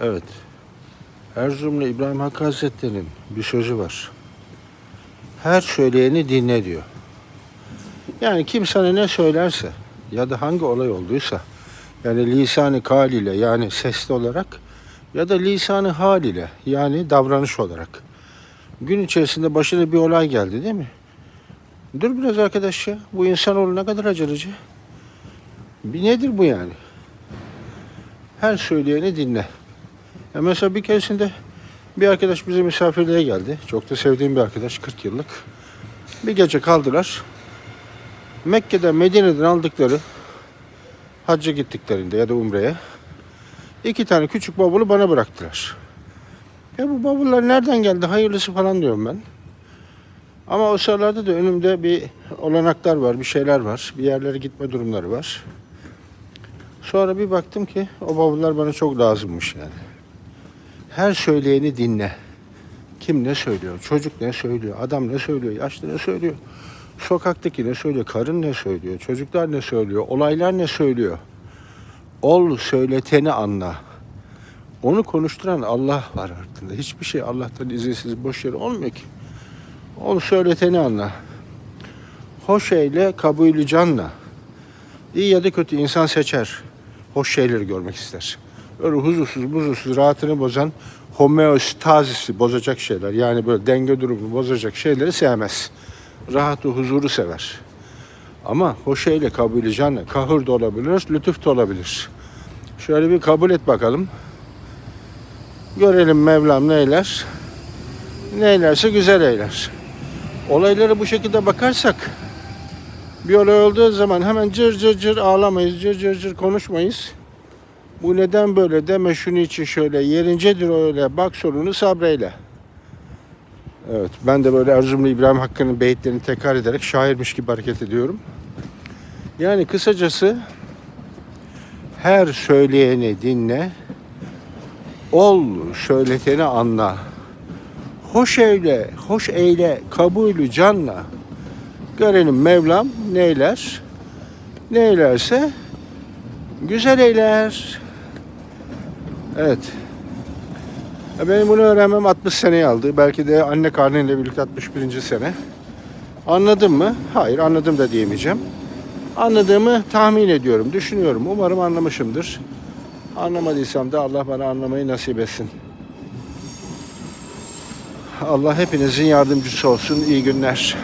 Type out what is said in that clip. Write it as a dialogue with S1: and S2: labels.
S1: Evet. Erzurumlu İbrahim Hakkı Hazretleri'nin bir sözü var. Her söyleyeni dinle diyor. Yani kim sana ne söylerse ya da hangi olay olduysa yani lisanı kal ile yani sesli olarak ya da lisanı hal ile yani davranış olarak gün içerisinde başına bir olay geldi değil mi? Dur biraz arkadaş ya. Bu insanoğlu ne kadar aceleci. Bir nedir bu yani? Her söyleyeni dinle. Ya mesela bir keresinde bir arkadaş bize misafirliğe geldi. Çok da sevdiğim bir arkadaş, 40 yıllık. Bir gece kaldılar. Mekke'den, Medine'den aldıkları hacca gittiklerinde ya da umreye iki tane küçük bavulu bana bıraktılar. Ya bu bavullar nereden geldi hayırlısı falan diyorum ben. Ama o sıralarda da önümde bir olanaklar var, bir şeyler var. Bir yerlere gitme durumları var. Sonra bir baktım ki o bavullar bana çok lazımmış yani. Her söyleyeni dinle. Kim ne söylüyor, çocuk ne söylüyor, adam ne söylüyor, yaşlı ne söylüyor, sokaktaki ne söylüyor, karın ne söylüyor, çocuklar ne söylüyor, olaylar ne söylüyor. Ol söyleteni anla. Onu konuşturan Allah var altında. Hiçbir şey Allah'tan izinsiz boş yere olmuyor ki. Ol söyleteni anla. Hoş eyle, kabulü canla. İyi ya da kötü insan seçer. Hoş şeyleri görmek ister. Öyle huzursuz, buzursuz, rahatını bozan homeostazisi bozacak şeyler. Yani böyle denge durumunu bozacak şeyleri sevmez. Rahatı, huzuru sever. Ama hoş eyle, kabulü canla. Kahır da olabilir, lütuf da olabilir. Şöyle bir kabul et bakalım. Görelim Mevlam neyler. Neylerse güzel eyler. Olaylara bu şekilde bakarsak bir olay olduğu zaman hemen cır cır cır ağlamayız, cır cır cır konuşmayız. Bu neden böyle deme şunu için şöyle yerincedir öyle bak sorunu sabreyle. Evet ben de böyle Erzurumlu İbrahim Hakkı'nın beyitlerini tekrar ederek şairmiş gibi hareket ediyorum. Yani kısacası her söyleyeni dinle, ol söyleteni anla. Hoş eyle, hoş eyle, kabulü canla. Görelim Mevlam neyler, neylerse güzel eyler. Evet. Benim bunu öğrenmem 60 seneyi aldı. Belki de anne karnıyla birlikte 61. sene. Anladım mı? Hayır anladım da diyemeyeceğim. Anladığımı tahmin ediyorum, düşünüyorum. Umarım anlamışımdır. Anlamadıysam da Allah bana anlamayı nasip etsin. Allah hepinizin yardımcısı olsun. İyi günler.